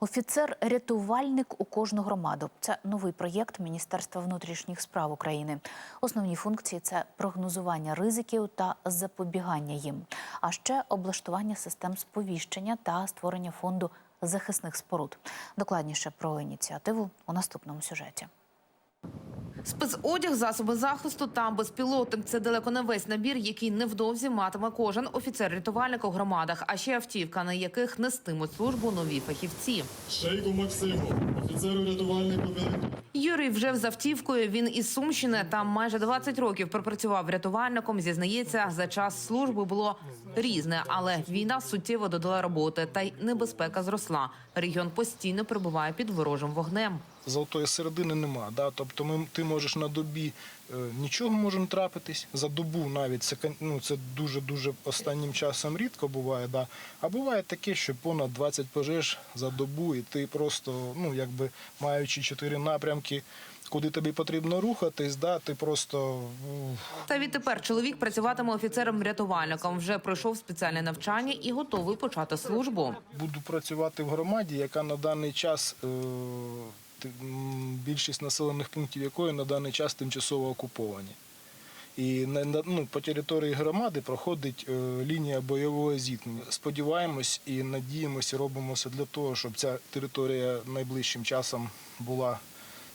Офіцер-рятувальник у кожну громаду це новий проєкт Міністерства внутрішніх справ України. Основні функції це прогнозування ризиків та запобігання їм, а ще облаштування систем сповіщення та створення фонду захисних споруд. Докладніше про ініціативу у наступному сюжеті. Спецодяг, засоби захисту та безпілотник – це далеко не весь набір, який невдовзі матиме кожен офіцер-рятувальник у громадах, а ще автівка, на яких нестимуть службу нові фахівці. Шейку Максиму, офіцеру рятувальнику. Юрій вже з автівкою. Він із Сумщини. Там майже 20 років пропрацював рятувальником. Зізнається, за час служби було різне, але війна суттєво додала роботи, та й небезпека зросла. Регіон постійно перебуває під ворожим вогнем. Золотої середини нема. Да? Тобто ми, ти можеш на добі е, нічого може не трапитись, за добу навіть це, ну, це дуже-дуже останнім часом рідко буває. Да? А буває таке, що понад 20 пожеж за добу, і ти просто, ну, якби маючи чотири напрямки, куди тобі потрібно рухатись, да? ти просто Та відтепер чоловік працюватиме офіцером-рятувальником. Вже пройшов спеціальне навчання і готовий почати службу. буду працювати в громаді, яка на даний час е, більшість населених пунктів якої на даний час тимчасово окуповані. І ну, по території громади проходить е, лінія бойового зіткнення. Сподіваємось і надіємося, робимо все для того, щоб ця територія найближчим часом була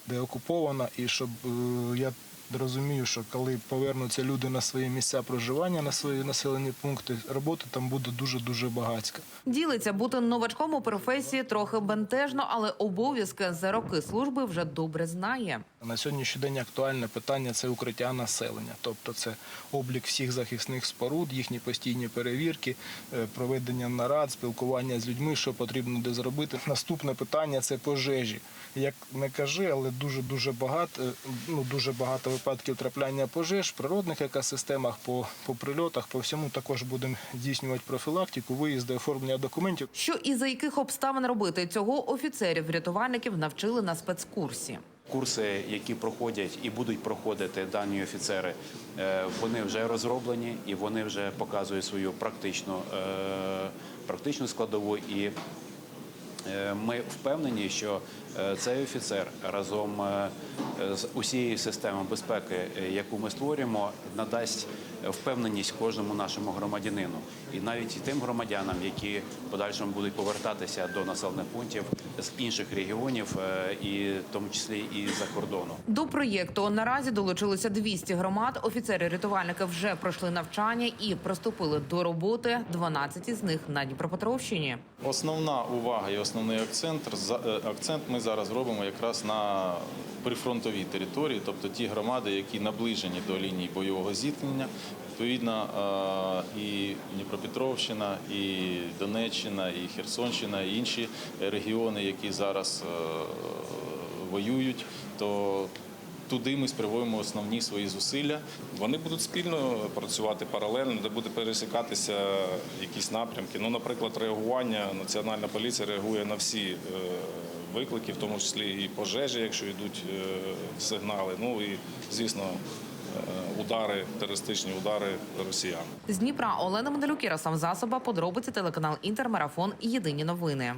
деокупована, і щоб е, я розумію, що коли повернуться люди на свої місця проживання, на свої населені пункти, роботи там буде дуже дуже багатська. Ділиться бути новачком у професії трохи бентежно, але обов'язки за роки служби вже добре знає. На сьогоднішній день актуальне питання це укриття населення, тобто це облік всіх захисних споруд, їхні постійні перевірки, е, проведення нарад, спілкування з людьми, що потрібно де зробити. Наступне питання це пожежі. Як не кажи, але дуже дуже багато, е, ну дуже багато випадків трапляння пожеж в природних екосистемах, по, по прильотах, по всьому також будемо здійснювати профілактику, виїзди, оформлення документів. Що і за яких обставин робити цього офіцерів-рятувальників навчили на спецкурсі. Курси, які проходять і будуть проходити дані офіцери, е, вони вже розроблені і вони вже показують свою практичну, е, практичну складову. І ми впевнені, що е, цей офіцер разом е, з усією системою безпеки, е, яку ми створюємо, надасть впевненість кожному нашому громадянину, і навіть тим громадянам, які подальшому будуть повертатися до населених пунктів з інших регіонів, е, і в тому числі і за кордону. До проєкту наразі долучилося 200 громад. Офіцери-рятувальники вже пройшли навчання і приступили до роботи. 12 із них на Дніпропетровщині. Основна увага і основний акцент е, акцент ми зараз робимо якраз на прифронтовій території, тобто ті громади, які наближені до лінії бойового зіткнення. Відповідно, е, і Дніпропетровщина, і Донеччина, і Херсонщина, і інші регіони, які зараз е, воюють, то туди ми спрямуємо основні свої зусилля. Вони будуть спільно працювати паралельно, де буде пересікатися якісь напрямки. Ну, наприклад, реагування Національна поліція реагує на всі е, виклики, в тому числі і пожежі, якщо йдуть е, сигнали. Ну і звісно, е, удари, терористичні удари росіян. З Дніпра Олена Медалюк, Ярослав Засоба, подробиці телеканал Інтермарафон. Єдині новини.